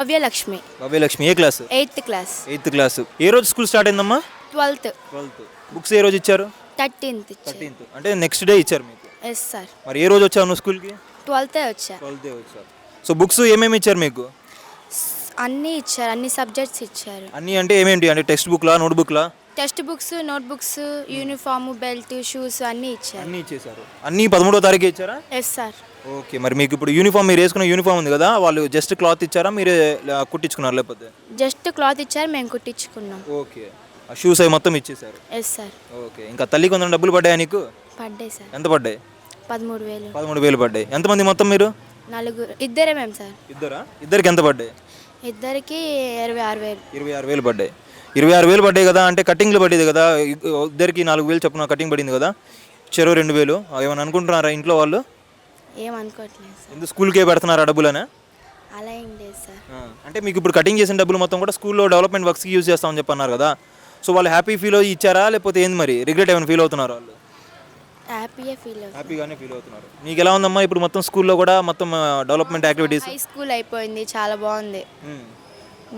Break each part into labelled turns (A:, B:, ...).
A: భవ్యలక్ష్మి
B: భవ్యలక్ష్మి ఏ class?
A: Eighth class.
B: Eighth class. ఏ రోజు school start అయిందమ్మా?
A: Twelfth.
B: Twelfth. Books ఏ రోజు ఇచ్చారు?
A: Thirteenth
B: thirteenth. అంటే నెక్స్ట్ డే ఇచ్చారు మీకు?
A: ఎస్ సార్
B: మరి ఏ రోజు వచ్చావు నువ్వు స్కూల్కి?
A: ట్వెల్తే వచ్చా.
B: ట్వెల్త్ డే వచ్చావు. సో బుక్స్ ఏమేమి ఇచ్చారు మీకు?
A: అన్నీ ఇచ్చారు అన్ని సబ్జెక్ట్స్ ఇచ్చారు.
B: అన్నీ అంటే ఏమేంటి? అంటే టెక్స్ట్ బుక్లా note బుక్లా
A: text books note books uniform belt shoes అన్నీ ఇచ్చారు.
B: అన్నీ ఇచ్చేసారు అన్నీ పదమూడో తారీఖు ఇచ్చారా?
A: ఎస్ సార్
B: ఓకే మరి మీకు ఇప్పుడు యూనిఫామ్ మీరు వేసుకున్న యూనిఫామ్ ఉంది కదా వాళ్ళు జస్ట్ క్లాత్ ఇచ్చారా మీరే కుట్టించుకున్నారు లేకపోతే?
A: జస్ట్ క్లాత్ ఇచ్చారు మేము కుట్టించుకున్నాం.
B: ఓకే ఆ షూస్ అవి మొత్తం ఇచ్చేసారు
A: ఎస్ సార్
B: ఓకే ఇంకా తల్లి కొందరు డబ్బులు పడ్డాయా నీకు?
A: పడ్డాయి సార్
B: ఎంత పడ్డాయి?
A: పదమూడు వేలు.
B: పదమూడు వేలు పడ్డాయి. ఎంతమంది మొత్తం మీరు?
A: నలుగురు ఇద్దరే మేము సార్
B: ఇద్దరా? ఇద్దరికి ఎంత పడ్డాయి?
A: ఇద్దరికి ఇరవై ఆరు వేలు.
B: ఇరవై ఆరు వేలు పడ్డాయి. ఇరవై ఆరు వేలు పడ్డాయి కదా అంటే కటింగ్లు పడేది కదా ఇద్దరికి నాలుగు వేలు చొప్పున కటింగ్ పడింది కదా చెరో రెండు వేలు. ఏమైనా అనుకుంటున్నారా ఇంట్లో వాళ్ళు?
A: ఏమనుకోవట్లేదు సార్.
B: ఎందుకు స్కూల్కే పెడుతున్నారా డబ్బులనే?
A: అలా ఏం లేదు సార్.
B: అంటే మీకు ఇప్పుడు కటింగ్ చేసిన డబ్బులు మొత్తం కూడా స్కూల్లో డెవలప్మెంట్ వర్క్స్కి యూజ్ చేస్తామని చెప్పి అన్నారు కదా. సో వాళ్ళు హ్యాపీ ఫీల్ అయ్యి ఇచ్చారా? లేకపోతే ఏంది మరి? రిగ్రెట్ ఏమైనా ఫీల్ అవుతున్నారు వాళ్ళు?
A: హ్యాపీగా ఫీల్ అవుతుంది.
B: హ్యాపీగానే ఫీల్ అవుతున్నారు. మీకు ఎలా ఉందమ్మా? ఇప్పుడు మొత్తం స్కూల్లో కూడా మొత్తం డెవలప్మెంట్ యాక్టివిటీస్
A: హై స్కూల్ అయిపోయింది. చాలా బాగుంది.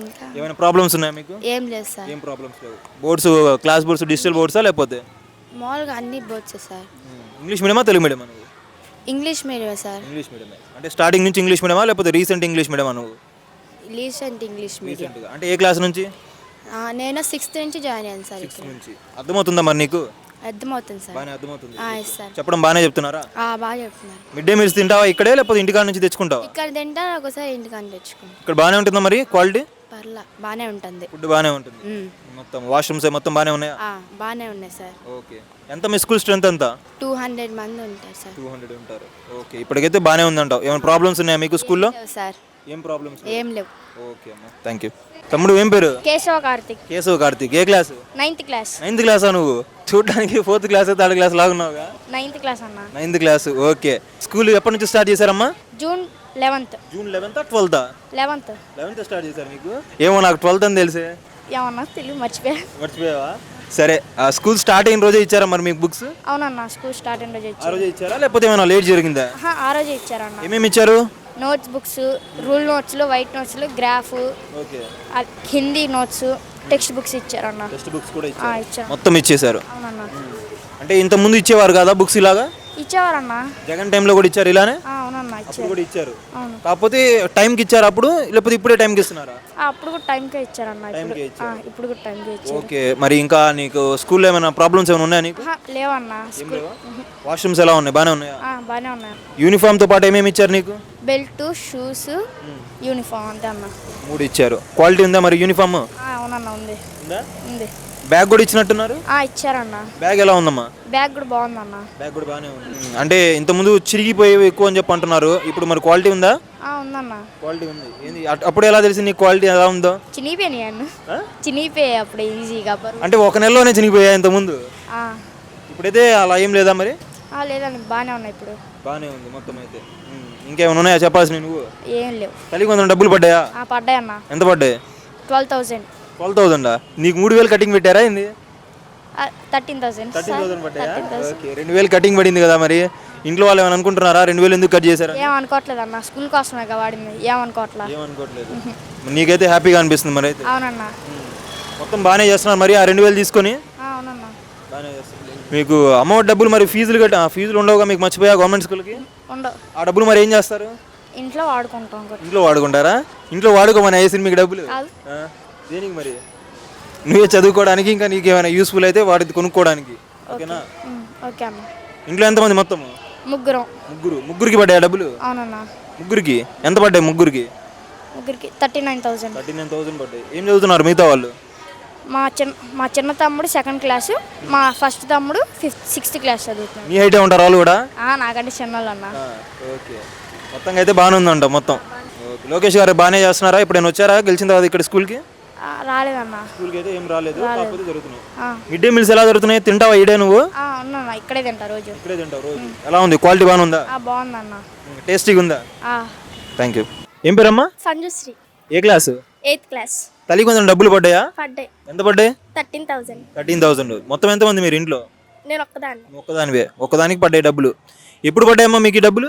A: ఇంకా?
B: ఏమైనా ప్రాబ్లమ్స్ ఉన్నాయా మీకు?
A: ఏం లేదు సార్.
B: ఏం ప్రాబ్లమ్స్ లేవు. బోర్డ్స్ క్లాస్ బోర్డ్స్ డిజిటల్ బోర్డ్సా లేకపోతే?
A: మామూలుగా అన్ని బోర్డ్స్ సార్.
B: ఇంగ్లీష్ మీడియమా తెలుగు మీడియమా
A: ఇంగ్లీష్ మీడియం సార్.
B: ఇంగ్లీష్ మీడియమే. అంటే స్టార్టింగ్ నుంచి ఇంగ్లీష్ మీడియమా లేకపోతే రీసెంట్ ఇంగ్లీష్ మీడియమా నువ్వు?
A: Recent English medium.
B: రీసెంట్గా. అంటే ఏ క్లాస్ నుంచి?
A: ఆ, నేను సిక్స్త్ నుంచి జాయిన్ అయ్యాను సార్ ఇక్కడ.
B: నుంచి. అర్థమవుతుందా మరి నీకు?
A: అర్థమవుతుంది సార్.
B: బాగానే అర్థమవుతుంది.
A: Yes sir.
B: చెప్పడం బాగానే చెప్తున్నారా?
A: ఆ, బాగా చెప్తున్నారు.
B: మిడ్ డే మీల్స్ తింటావా ఇక్కడే లేకపోతే ఇంటికాడ నుంచి తెచ్చుకుంటావా?
A: ఇక్కడ తింటా ఒకసారి ఇంటికి తెచ్చుకుంటాం.
B: ఇక్కడ బాగానే ఉంటుందా మరి క్వాలిటీ?
A: పర్లా బాగానే ఉంటుంది.
B: ఫుడ్ బాగానే ఉంటుంది. మొత్తం? వాష్రూమ్స్ మొత్తం బాగానే ఉన్నాయా?
A: ఆ, బాగానే ఉన్నాయి సార్.
B: ఓకే. ఎంత మీ స్కూల్ స్ట్రెంత్ ఎంత
A: టూ హండ్రెడ్ మంది ఉంటారు సార్.
B: టూ హండ్రెడ్ ఉంటారు. ఓకే. ఇప్పటికైతే బాగానే ఉందంటావు. ఏమైనా ప్రాబ్లమ్స్ ఉన్నాయా మీకు స్కూల్లో?
A: సార్.
B: ఏం ప్రాబ్లమ్స్
A: ఏం లేవు.
B: ఓకే అమ్మా. థ్యాంక్ యూ తమ్ముడు ఏం పేరు?
C: కేశవ కార్తిక్.
B: కేశవ్ కార్తీక్. ఏ క్లాస్?
C: Ninth class.
B: నైన్త్ క్లాసా నువ్వు? చూడడానికి ఫోర్త్ క్లాస్ థర్డ్ క్లాస్ లాగున్నావుగా
C: నైన్త్ క్లాస్ అన్న.
B: Ninth class. ఓకే. స్కూల్ ఎప్పటి నుంచి start చేశారమ్మా?
C: June eleventh.
B: June eleventh twelfth
C: eleventh.
B: Eleventh start చేశారు మీకు? ఏమో నాకు ట్వెల్త్ అని తెలిసే.
C: ఏమన్నా తెలియదు మర్చిపోయా
B: మర్చిపోయావా? సరే ఆ స్కూల్ స్టార్ట్ అయిన రోజే ఇచ్చారా మరి మీకు బుక్స్?
C: అవునన్న స్కూల్ స్టార్ట్ అయిన రోజు
B: ఆ
C: ఇచ్చారు.
B: రోజే ఇచ్చారా? లేకపోతే ఏమైనా లేట్ జరిగిందా?
C: ఆహా, ఆ రోజే ఇచ్చారన్న.
B: ఏమేమి ఇచ్చారు?
C: నోట్స్ బుక్స్ రూల్ నోట్స్లు వైట్ నోట్స్లు graph
B: okay.
C: Hindi notes text books ఇచ్చారన్న.
B: Text books కూడా
C: ఆ,
B: ఇచ్చారు.
C: ఇచ్చారు.
B: మొత్తం ఇచ్చేశారు.
C: అవునన్న.
B: అంటే ఇంత ముందు ఇచ్చేవారు కదా బుక్స్ ఇలాగా?
C: ఇచ్చేవారన్న?
B: జగన్ టైంలో కూడా ఇచ్చారు ఇలానే?
C: అవునన్న
B: అప్పుడు
C: ఇచ్చారు.
B: కూడా ఇచ్చారు.
C: అవును.
B: కాకపోతే టైంకి ఇచ్చారు అప్పుడు? లేకపోతే ఇప్పుడే టైంకి ఇస్తున్నారా?
C: ఆ, అప్పుడు కూడా టైంకే ఇచ్చారన్న. ఇప్పుడు
B: టైంకే
C: ఆ, ఇప్పుడు కూడా టైంకే ఇచ్చారు.
B: ఓకే మరి ఇంకా నీకు స్కూల్లో ఏమైనా ప్రాబ్లమ్స్ ఏమైనా ఉన్నాయా నీకు?
C: ఆహా, లేవన్న. స్కూల్
B: వాష్రూమ్స్ ఎలా ఉన్నాయి? బాగానే ఉన్నాయా?
C: ఆ, బాగానే ఉన్నాయి
B: యూనిఫామ్తో పాటు ఏమేమి ఇచ్చారు నీకు?
C: బెల్ట్ షూస్ యూనిఫామ్ అంతే అన్న.
B: మూడు ఇచ్చారు. క్వాలిటీ ఉందా మరి యూనిఫామ్?
C: ఆ, అవునన్న ఉంది.
B: ఉందా?
C: ఉంది.
B: బ్యాగ్ కూడా ఇచ్చినట్టున్నారు?
C: ఆ, ఇచ్చారన్న.
B: బ్యాగ్ ఎలా ఉందమ్మా?
C: బ్యాగ్ కూడా బాగుందన్న.
B: బ్యాగ్ కూడా బాగానే ఉంది. అంటే ఇంతకుముందు చిరిగిపోయేవి ఎక్కువ అని చెప్పి అంటున్నారు. ఇప్పుడు మరి క్వాలిటీ ఉందా?
C: ఆ, ఉందన్న.
B: క్వాలిటీ ఉంది. ఏంది? అట్- అప్పుడు ఎలా తెలిసింది నీ క్వాలిటీ ఎలా ఉందో?
C: చినిగిపోయాయి అన్న? చినిగిపోయాయి అప్పుడు ఈజీగా బరువు.
B: అంటే ఒక నెలలోనే చినిగిపోయా ఇంతకుముందు?
C: ఆ,
B: ఇప్పుడైతే అలా ఏం లేదా మరి?
C: ఆ, లేదండి బాగానే ఉన్నాయి ఇప్పుడు.
B: బాగానే ఉంది మొత్తం అయితే. ఉమ్. ఇంకేమైనా ఉన్నాయా? చెప్పాల్సిన నువ్వు?
C: ఏం లేవు.
B: తల్లి కొంచెం డబ్బులు పడ్డాయా?
C: ఆ, పడ్డాయి అన్న
B: ఎంత పడ్డాయి?
C: Twelve thousand.
B: ట్వెల్వ్ థౌసండా నీకు మూడు వేలు కటింగ్ పెట్టారా ఏంది?
C: Thirteen thousand.
B: థర్టీన్ థౌసండ్ పడ్డాయా ఓకే రెండు వేలు కటింగ్ పడింది కదా మరి. ఇంట్లో వాళ్ళు ఏమైనా అనుకుంటున్నారా? రెండు వేలు ఎందుకు కట్ చేశారా?
C: ఏమనుకోవట్లేదు అన్న స్కూల్ కోసమే కదా వాడింది. ఏమనుకోవట్లా
B: ఏమనుకోవట్లేదు నీకైతే హ్యాపీగా అనిపిస్తుంది మరి అయితే.
C: అవునన్న.
B: మొత్తం బాగానే చేస్తున్నారు మరి ఆ రెండు వేలు తీసుకొని?
C: అవునన్న.
B: బాగానే చేస్తున్నారు. మీకు అమౌంట్ డబ్బులు మరి ఫీజులు కట్టి ఆ ఫీజులు ఉండవుగా మీకు మర్చిపోయా గవర్నమెంట్ స్కూల్కి?
C: ఉండవు.
B: ఆ డబ్బులు మరి ఏం చేస్తారు?
C: ఇంట్లో వాడుకుంటాం
B: ఇంట్లో వాడుకుంటారా? ఇంట్లో వాడుకోమని వేసింది మీకు డబ్బులు? దేనికి మరి? నువ్వే చదువుకోవడానికి ఇంకా నీకు ఏమైనా యూస్ఫుల్ అయితే వాటిని కొనుక్కోవడానికి. ఓకేనా?
C: ఓకే అన్న
B: ఇంట్లో ఎంతమంది మొత్తం
C: ముగ్గురం.
B: ముగ్గురు. ముగ్గురికి పడ్డాయి డబ్బులు?
C: అవునన్న.
B: ముగ్గురికి. ఎంత పడ్డాయి ముగ్గురికి?
C: ముగ్గురికి thirty nine thousand
B: thirty nine thousand పడ్డాయి. ఏం చదువుతున్నారు మిగతా వాళ్ళు?
C: మా చిన్న మా చిన్న తమ్ముడు సెకండ్ క్లాసు మా ఫస్ట్ తమ్ముడు ఫిఫ్త్ సిక్స్త్ క్లాస్ చదువుతున్నాడు.
B: నీ హైటే ఉంటారు వాళ్ళు కూడా?
C: ఆ, నాకంటే చిన్నోళ్ళు అన్న
B: ఓకే. మొత్తంగా అయితే బాగానే ఉందంట మొత్తం. ఓకే. లోకేష్ గారు బాగానే చేస్తున్నారా? ఇప్పుడు నేను వచ్చారా? గెలిచిన తర్వాత ఇక్కడ స్కూల్కి
C: రాలేదన్న
B: స్కూల్కి అయితే ఏం రాలేదు కాకపోతే జరుగుతున్నాయి. మిడ్ డే మీల్స్ ఎలా జరుగుతున్నాయి? తింటావా ఈడే నువ్వు?
C: ఇక్కడే తింటా రోజు.
B: ఇక్కడే తింటావు రోజు. ఎలా ఉంది? క్వాలిటీ బాగానే ఉందా
C: ఆ, బాగుందన్న.
B: టేస్టీగా ఉందా?
C: ఆ,
B: థ్యాంక్ యూ ఏం పేరమ్మా?
C: సంజుశ్రీ.
B: ఏ క్లాసు?
C: Eighth class.
B: తల్లి కొంచెం డబ్బులు పడ్డాయా?
C: పడ్డాయి.
B: ఎంత పడ్డాయి?
C: Thirteen thousand
B: thirteen thousand. మొత్తం ఎంతమంది మీరు ఇంట్లో?
C: నేను ఒక్కదాన్ని.
B: ఒక్కదానివే. ఒక్కదానికి పడ్డాయి డబ్బులు. ఎప్పుడు పడ్డాయమ్మా మీకు ఈ డబ్బులు?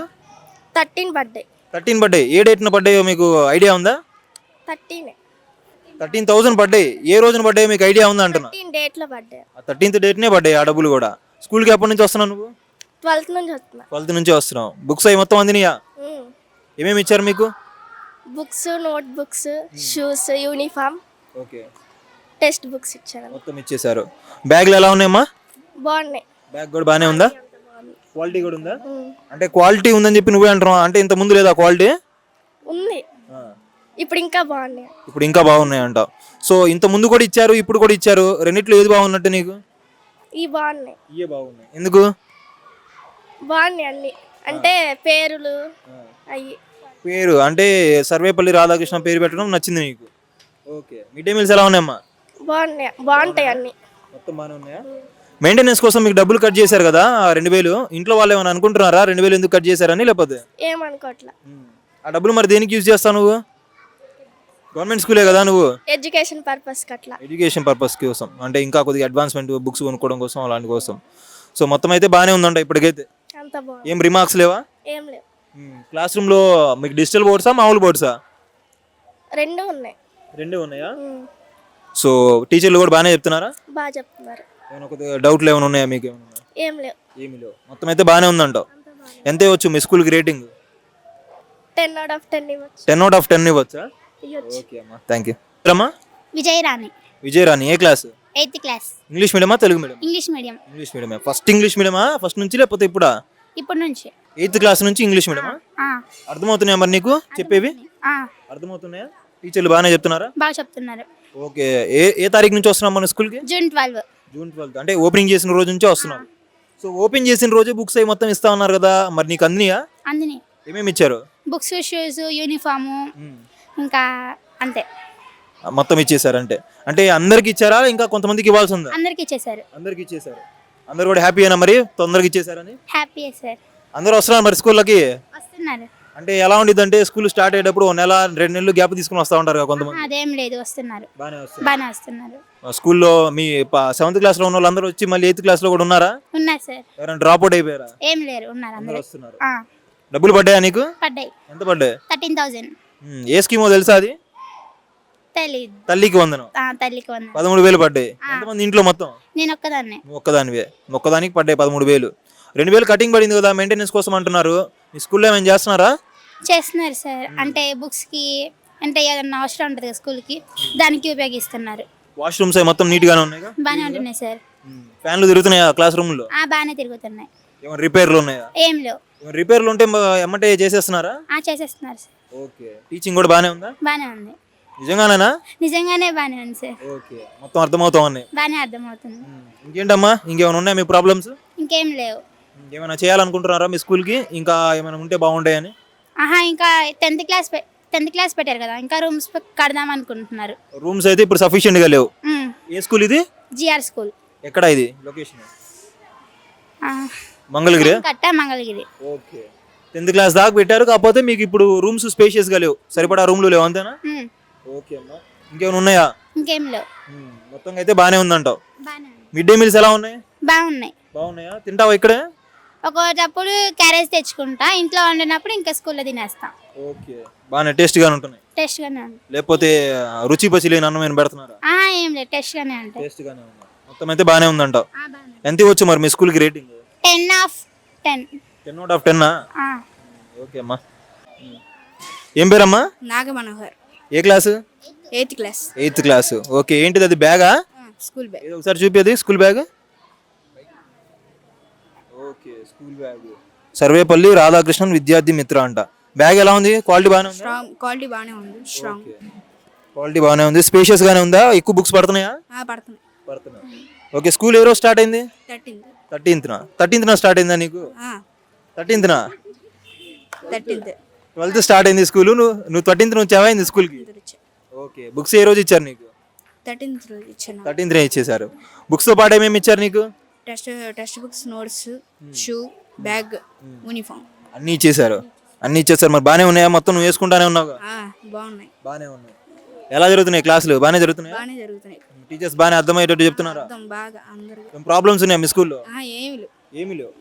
C: థర్టీన్ పడ్డాయి.
B: థర్టీన్ పడ్డాయి. ఏ డేట్న పడ్డాయో మీకు ఐడియా ఉందా?
C: థర్టీన్.
B: థర్టీన్ థౌసండ్ పడ్డాయి. ఏ రోజున పడ్డాయి మీకు ఐడియా ఉందా అంటున్నా?
C: థర్టీన్ డేట్లో పడ్డాయి.
B: ఆ థర్టీన్త్ డేట్నే పడ్డాయి ఆ డబ్బులు కూడా. స్కూల్కి ఎప్పటి నుంచి వస్తున్నావు నువ్వు?
C: ట్వెల్త్ నుంచి వస్తున్నా.
B: ట్వెల్త్ నుంచి వస్తున్నావు. బుక్స్ అవి మొత్తం అందినాయా? ఏమేమి ఇచ్చారు మీకు?
C: Books note books shoes uniform.
B: Okay.
C: Text books ఇచ్చారు.
B: మొత్తం ఇచ్చేసారు బ్యాగ్లు ఎలా ఉన్నాయమ్మా?
C: బాగున్నాయి.
B: బ్యాగ్ కూడా బాగానే ఉందా? క్వాలిటీ కూడా ఉందా? అంటే క్వాలిటీ ఉందని చెప్పి నువ్వే అంటున్నావు? అంటే ఇంత ముందు లేదా క్వాలిటీ?
C: ఉంది. ఇప్పుడు ఇంకా బాగున్నాయి.
B: ఇప్పుడు ఇంకా బాగున్నాయి అంటావు సో ఇంత ముందు కూడా ఇచ్చారు ఇప్పుడు కూడా ఇచ్చారు. రెండిట్లో ఏది బాగున్నట్టు నీకు?
C: ఇవి బాగున్నాయి.
B: ఇవే బాగున్నాయి. ఎందుకు?
C: బాగున్నాయి అన్ని. అంటే పేరులు అవి
B: పేరు అంటే సర్వేపల్లి రాధాకృష్ణ పేరు పెట్టడం నచ్చింది నీకు? ఓకే. మిడ్ డే మీల్స్ ఎలా ఉన్నాయమ్మా?
C: బాగున్నాయి. బాగుంటాయి అన్ని.
B: మొత్తం బాగానే ఉన్నాయా? మెయింటెనెన్స్ కోసం మీకు డబ్బులు కట్ చేశారు కదా ఆ రెండు వేలు. ఇంట్లో వాళ్ళు ఏమైనా అనుకుంటున్నారా? రెండు వేలు ఎందుకు కట్ చేశారని లేకపోతే?
C: ఏమనుకోవట్లా
B: ఆ డబ్బులు మరి దేనికి యూజ్ చేస్తావు నువ్వు? గవర్నమెంట్ స్కూలే కదా నువ్వు?
C: ఎడ్యుకేషన్ పర్పస్ అట్లా.
B: ఎడ్యుకేషన్ పర్పస్ కోసం. అంటే ఇంకా కొద్దిగా అడ్వాన్స్మెంట్ బుక్స్ కొనుక్కోవడం కోసం అలాంటి కోసం. సో మొత్తం అయితే బాగానే ఉందంట ఇప్పటికైతే. ఏం రిమార్క్స్ లేవా?
C: ఏం లేవు.
B: క్లాస్ రూమ్లో మీకు డిజిటల్ బోర్డ్సా మామూలు బోర్డ్సా
C: రెండు ఉన్నాయి.
B: రెండే ఉన్నాయా? సో టీచర్లు కూడా బాగానే చెప్తున్నారా?
C: బాగా చెప్తున్నారు.
B: ఏమైనా కొద్దిగా డౌట్లు ఏమైనా ఉన్నాయా మీకు ఏమైనా?
C: ఏం లేవు.
B: ఏమీ లేవు. మొత్తం అయితే బాగానే ఉందంటావు ఎంత ఇవ్వచ్చు మీ స్కూల్కి rating
C: ten out of ten ఇవ్వచ్చు.
B: టెన్ అవుట్ ఆఫ్ టెన్ ఇవ్వచ్చా? థ్యాంక్ యూ అమ్మా.
D: విజయరాణి
B: విజయరాణి ఏ class?
D: Eighth class.
B: English మీడియమా Telugu medium
D: English medium.
B: English మీడియమే. First English మీడియమా ఫస్ట్ నుంచి లేకపోతే ఇప్పుడా?
D: ఇప్పటి నుంచి.
B: ఎయిత్ క్లాస్ నుంచి ఇంగ్లీష్ మీడియమా?
D: ఆ,
B: అర్థమవుతున్నాయా మరి నీకు? చెప్పేవి?
D: ఆ,
B: అర్థమవుతున్నాయా? టీచర్లు బాగానే చెప్తున్నారా?
D: బాగా చెప్తున్నారు.
B: ఓకే. ఏ ఏ తారీఖు నుంచి వస్తున్నాం మన స్కూల్కి?
D: June twelve.
B: జూన్ ట్వెల్త్ అంటే ఓపెనింగ్ చేసిన రోజు నుంచే వస్తున్నాం సో ఓపెన్ చేసిన రోజే బుక్స్ అవి మొత్తం ఇస్తా ఉన్నారు కదా. మరి నీకు అందినాయా.
D: అందిని
B: ఏమేమి ఇచ్చారు?
D: బుక్స్ షూస్ యూనిఫాము ఇంకా అంతే.
B: మొత్తం ఇచ్చేసారంటే. అంటే అందరికి ఇచ్చారా? ఇంకా కొంతమందికి ఇవ్వాల్సి ఉందా
D: అందరికి ఇచ్చేసారు.
B: అందరికి ఇచ్చేసారు. అందరు కూడా హ్యాపీ అయినా మరి? తొందరగా ఇచ్చేసారని?
D: Happy sir.
B: అందరూ వస్తున్నారు మరి స్కూళ్ళకి
D: వస్తున్నారు.
B: అంటే ఎలా ఉండిద్ది అంటే స్కూల్ స్టార్ట్ అయ్యేటప్పుడు ఓ నెల రెండు నెలలు గ్యాప్ తీసుకుని వస్తూ ఉంటారు కదా కొంతమంది.
D: అదేం లేదు వస్తున్నారు.
B: బాగానే వస్తారు
D: బాగానే వస్తున్నారు.
B: స్కూల్లో మీ సెవెంత్ క్లాస్లో ఉన్న వాళ్ళందరూ వచ్చి మళ్ళీ ఎయిత్ క్లాస్లో కూడా ఉన్నారా?
D: ఉన్నారు సార్.
B: ఎవరైనా డ్రాప్ అవుట్ అయిపోయారా?
D: ఏం లేరు ఉన్నారు
B: అందరూ వస్తున్నారు. డబ్బులు పడ్డాయా నీకు?
D: పడ్డాయి.
B: ఎంత పడ్డాయి?
D: థర్టీన్
B: ఉమ్, ఏ స్కీమో తెలుసా అది?
D: తెలీదు.
B: తల్లికి వందనం.
D: ఆ, తల్లికి వంద
B: పదమూడు వేలు పడ్డాయి. ఎంతమంది ఇంట్లో మొత్తం?
D: నేను ఒక్కదాన్నే.
B: ఒక్కదానివే. ఒక్కదానికి పడ్డాయి పదమూడు వేలు. రెండు వేలు కటింగ్ పడింది కదా మెయింటెనెన్స్ కోసం అంటున్నారు. మీ స్కూల్లో ఏమైనా చేస్తున్నారా?
D: చేస్తున్నారు సార్. అంటే బుక్స్కి అంటే ఏదన్నా అవసరం ఉంటుంది కదా స్కూల్కి దానికి ఉపయోగిస్తున్నారు.
B: వాష్రూమ్స్ అవి మొత్తం నీట్గానే ఉన్నాయిగా?
D: బాగానే ఉంటున్నాయి సార్.
B: ఫ్యాన్లు తిరుగుతున్నాయా క్లాస్ రూమ్లో?
D: బాగానే తిరుగుతున్నాయి.
B: ఏమైనా రిపేర్లు ఉన్నాయా?
D: ఏం లేవు.
B: ఏమైనా రిపేర్లు ఉంటే మ- ఎమ్మటే చేసేస్తున్నారా?
D: ఆ చేసేస్తున్నారు సార్.
B: ఓకే. టీచింగ్ కూడా బాగానే ఉందా?
D: బాగానే ఉంది.
B: నిజంగానేనా?
D: నిజంగానే బాగానే ఉంది సార్.
B: ఓకే. మొత్తం అర్థమవుతా ఉన్నాయి.
D: బాగానే అర్థమవుతుంది.
B: ఇంకేంటమ్మా? ఇంకేమైనా ఉన్నాయా మీ ప్రాబ్లమ్స్
D: ఇంకేం లేవు.
B: ఏమైనా చేయాలనుకుంటున్నారా మీ స్కూల్కి ఇంకా ఏమైనా ఉంటే బాగుంటాయని?
D: ఆహా ఇంకా టెన్త్ క్లాస్ టెన్త్ క్లాస్ పెట్టారు కదా. ఇంకా రూమ్స్ కడదాం అనుకుంటున్నారు.
B: రూమ్స్ అయితే ఇప్పుడు సఫిషియెంట్గా లేవు. ఏ స్కూల్ ఇది?
D: జిఆర్ స్కూల్
B: ఎక్కడ ఇది? లొకేషన్ మంగళగిరి?
D: కట్ట మంగళగిరి.
B: ఓకే. టెన్త్ క్లాస్ దాకా పెట్టారు కాకపోతే మీకు ఇప్పుడు రూమ్స్ స్పేషియస్గా లేవు. సరిపడా రూమ్లు లేవు అంతేనా? ఓకే అమ్మా. ఇంకేమైనా ఉన్నాయా?
D: ఇంకేం లేవు.
B: మొత్తం అయితే బాగానే ఉందంటావు. మిడ్ డే మీల్స్ ఎలా ఉన్నాయి?
D: బాగున్నాయి.
B: బాగున్నాయా? తింటావా ఇక్కడే?
D: ఒక్కొక్కటప్పుడు క్యారేజ్ తెచ్చుకుంటా ఇంట్లో వండినప్పుడు ఇంకా స్కూల్లో తినేస్తా.
B: ఓకే. బాగానే టేస్ట్గానే ఉంటున్నాయి.
D: టేస్ట్గానే ఉంది.
B: లేకపోతే ఆ, రుచి పచి లేని అన్నం ఏమైనా పెడుతున్నారా?
D: ఆహా ఏం లేదు. టేస్ట్గానే ఉంటాయి.
B: టేస్ట్గానే ఉన్నాయి. మొత్తం అయితే బాగానే ఉందంటావు.
D: ఆ,
B: ఎంత ఇవ్వచ్చు మరి మీ స్కూల్కి rating?
D: Ten of ten.
B: Ten out of టెన్నా? Okay అమ్మా. ఏం పేరమ్మా?
E: నాగ మనోహర్
B: ఏ class?
E: Eighth class.
B: Eighth class. Okay ఏంటిది అది బ్యాగా?
E: School bag.
B: ఒకసారి చూపేది school bag? Okay school bag. Sarvepalli Radhakrishnan Vidyarthi Mitra అంట. బ్యాగ్ ఎలా ఉంది? క్వాలిటీ బాగానే ఉందా?
E: స్ట్రాంగ్ క్వాలిటీ బాగానే ఉంది స్ట్రాంగ్.
B: క్వాలిటీ బాగానే ఉంది. స్పేషియస్ గానే ఉందా? ఎక్కువ బుక్స్ పడుతున్నాయా?
E: పడుతున్నాయి.
B: పడుతున్నాయి. ఓకే స్కూల్ ఏ రోజు స్టార్ట్ అయింది?
E: థర్టీన్త్.
B: థర్టీన్త్న. థర్టీన్త్న స్టార్ట్ అయిందా నీకు? థర్టీన్త్న?
E: థర్టీన్త్.
B: ట్వెల్త్ స్టార్ట్ అయింది స్కూల్ నువ్వు నువ్వు థర్టీన్త్ నుంచి అయింది స్కూల్కి ఓకే. బుక్స్ ఏ రోజు ఇచ్చారు నీకు?
E: థర్టీన్త్ రోజు ఇచ్చాను.
B: థర్టీన్త్నే ఇచ్చేసారు బుక్స్తో పాటు ఏమేమి ఇచ్చారు నీకు?
E: Test text books notes shoe bag uniform.
B: అన్నీ ఇచ్చేసారు అన్నీ ఇచ్చేసారు మరి బాగానే ఉన్నాయా? మొత్తం నువ్వు వేసుకుంటానే ఉన్నావు
E: బాగున్నాయి.
B: బాగానే ఉన్నాయి. ఎలా జరుగుతున్నాయి క్లాసులు? బాగానే జరుగుతున్నాయి?
E: బాగానే జరుగుతున్నాయి.
B: టీచర్స్ బాగానే అర్థమయ్యేటట్టు చెప్తున్నారా?
E: అర్థం బాగా అందరు
B: ఏం ప్రాబ్లమ్స్ ఉన్నాయా మీ స్కూల్లో?
E: ఏమి లేవు.
B: ఏమీ లేవు.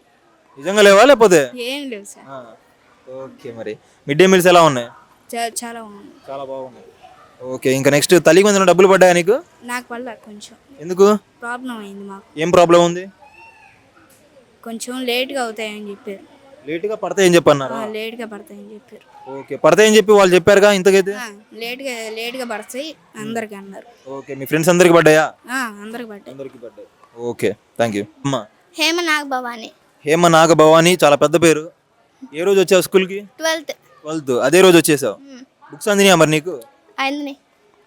B: నిజంగా లేవా లేకపోతే?
E: ఏం లేవు సార్.
B: ఓకే మరి. మిడ్ డే మీల్స్ ఎలా ఉన్నాయి?
E: చా- చాలా బాగుంది
B: చాలా బాగున్నాయి. ఓకే ఇంకా నెక్స్ట్ తల్లికి వందనం డబ్బులు పడ్డాయా నీకు?
E: నాకు వల్ల కొంచెం.
B: ఎందుకు?
E: ప్రాబ్లం అయింది మాకు.
B: ఏం ప్రాబ్లం ఉంది?
E: కొంచెం లేట్గా అవుతాయని చెప్పారు.
B: లేట్గా పడతాయని చెప్పన్నారు?
E: ఆ, లేట్గా పడతాయని చెప్పారు.
B: ఓకే పడతాయని చెప్పి వాళ్ళు చెప్పారుగా ఇంతకైతే?
E: ఆ, లేట్గా లేట్గా పడతాయి అందరికి అన్నారు.
B: ఓకే మీ ఫ్రెండ్స్ అందరికి పడ్డాయా?
E: ఆ, అందరికి పడ్డాయి.
B: అందరికి పడ్డాయి. ఓకే థ్యాంక్ యూ అమ్మా.
F: హేమ నాగ్ భవాని
B: హేమ నాగ భవాని చాలా పెద్ద పేరు. ఏ రోజు వచ్చావు స్కూల్కి?
F: ట్వెల్త్.
B: ట్వెల్త్. అదే రోజు వచ్చేసావు? బుక్స్ అందినాయా మరి నీకు?
F: అయింది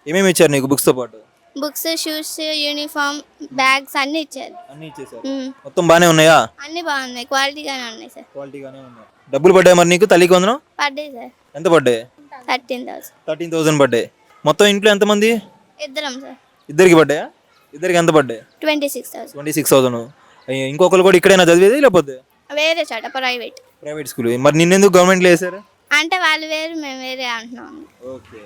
B: ఏమేమి ఇచ్చారు నీకు బుక్స్తో పాటు?
F: బుక్స్ షూస్ యూనిఫామ్ బ్యాగ్స్ అన్నీ ఇచ్చారు.
B: అన్నీ ఇచ్చేసారు. మొత్తం బాగానే ఉన్నాయా?
F: అన్నీ బాగున్నాయి. క్వాలిటీగానే ఉన్నాయి సార్.
B: క్వాలిటీగానే ఉన్నాయి. డబ్బులు పడ్డాయి మరి నీకు తల్లికి వందనం?
F: పడ్డాయి సార్.
B: ఎంత పడ్డాయి?
F: Thirteen thousand.
B: థర్టీన్ థౌసండ్ పడ్డాయి. మొత్తం ఇంట్లో ఎంతమంది?
F: ఇద్దరం సార్.
B: ఇద్దరికి పడ్డాయా? ఇద్దరికి ఎంత పడ్డాయి?
F: Twenty six thousand.
B: Twenty six thousand. ఇంకొకరు కూడా ఇక్కడైనా చదివేది లేకపోతే?
F: వేరే చోట ప్రైవేట్.
B: Private school. మరి నిన్నెందుకు గవర్నమెంట్లో వేసారు
F: అంటే వాళ్ళు వేరు మేము వేరే అంటున్నాం.
B: ఓకే.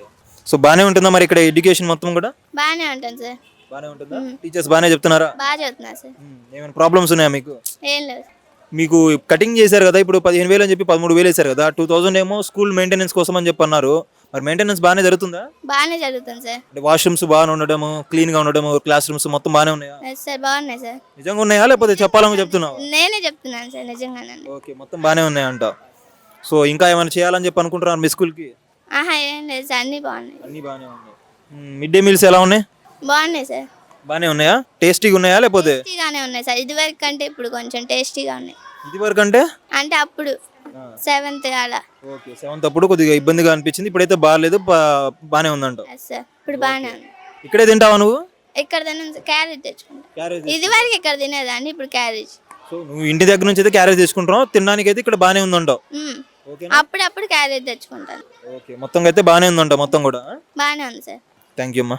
B: సో బాగానే ఉంటుందా మరి ఇక్కడ ఎడ్యుకేషన్ మొత్తం కూడా?
F: బాగానే ఉంటుంది సార్.
B: బాగానే ఉంటుందా? టీచర్స్ బాగానే చెప్తున్నారా?
F: బాగా చదువుతున్నారు సార్.
B: ఉమ్, ఏమైనా ప్రాబ్లమ్స్ ఉన్నాయా మీకు?
F: ఏం లేదు.
B: మీకు కటింగ్ చేశారు కదా ఇప్పుడు పదిహేను వేలు అని చెప్పి పదమూడు వేలు వేశారు కదా టూ థౌసండ్ ఏమో స్కూల్ మెయింటెనెన్స్ కోసం అని చెప్పి అన్నారు మరి మెయింటెనెన్స్ బాగానే జరుగుతుందా?
F: బాగానే చదువుతుంది సార్.
B: అంటే వాష్రూమ్స్ బాగానే ఉండడము క్లీన్గా ఉండడము క్లాస్ రూమ్స్ మొత్తం బాగానే ఉన్నాయా?
F: ఎస్ సార్ బాగున్నాయి సార్.
B: నిజంగా ఉన్నాయా? లేకపోతే చెప్పాలని చెప్తున్నావు?
F: నేనే చెప్తున్నాను సార్ నిజంగానే.
B: ఓకే మొత్తం బాగానే ఉన్నాయంట. సో ఇంకా ఏమైనా చేయాలని చెప్పి అనుకుంటున్నారు మీ స్కూల్కి?
F: ఆహా ఏం లేదు సార్ అన్నీ బాగున్నాయి.
B: అన్నీ బాగానే ఉన్నాయి. మిడ్ డే మీల్స్ ఎలా ఉన్నాయి?
F: బాగున్నాయి సార్.
B: బాగానే ఉన్నాయా? టేస్టీగా ఉన్నాయా లేకపోతే?
F: టేస్టీగానే ఉన్నాయి సార్. ఇదివరకు కంటే ఇప్పుడు కొంచెం టేస్టీగా ఉన్నాయి.
B: ఇది వరకు అంటే
F: అంటే అప్పుడు సెవెంత్ అలా.
B: ఓకే సెవెంత్ అప్పుడు కొద్దిగా ఇబ్బందిగా అనిపించింది. ఇప్పుడైతే బాగాలేదు బా- బాగానే ఉందంట.
F: ఎస్ సార్ ఇప్పుడు బాగానే ఉంది.
B: ఇక్కడే తింటావా నువ్వు?
F: ఇక్కడ తిన క్యారేజ్ తెచ్చుకుంటా.
B: క్యారేజ్
F: ఇది వరకు ఇక్కడ తినేదాన్ని ఇప్పుడు క్యారేజ్.
B: సో నువ్వు ఇంటి దగ్గర నుంచి అయితే క్యారేజ్ తీసుకుంటున్నావు తినడానికి అయితే ఇక్కడ బాగానే ఉందంటావు
F: అప్పుడప్పుడు క్యారేజ్ తెచ్చుకుంటాను.
B: ఓకే మొత్తం అయితే బాగానే ఉందంట మొత్తం కూడా?
F: బాగానే ఉంది సార్.
B: థ్యాంక్ యూ అమ్మా.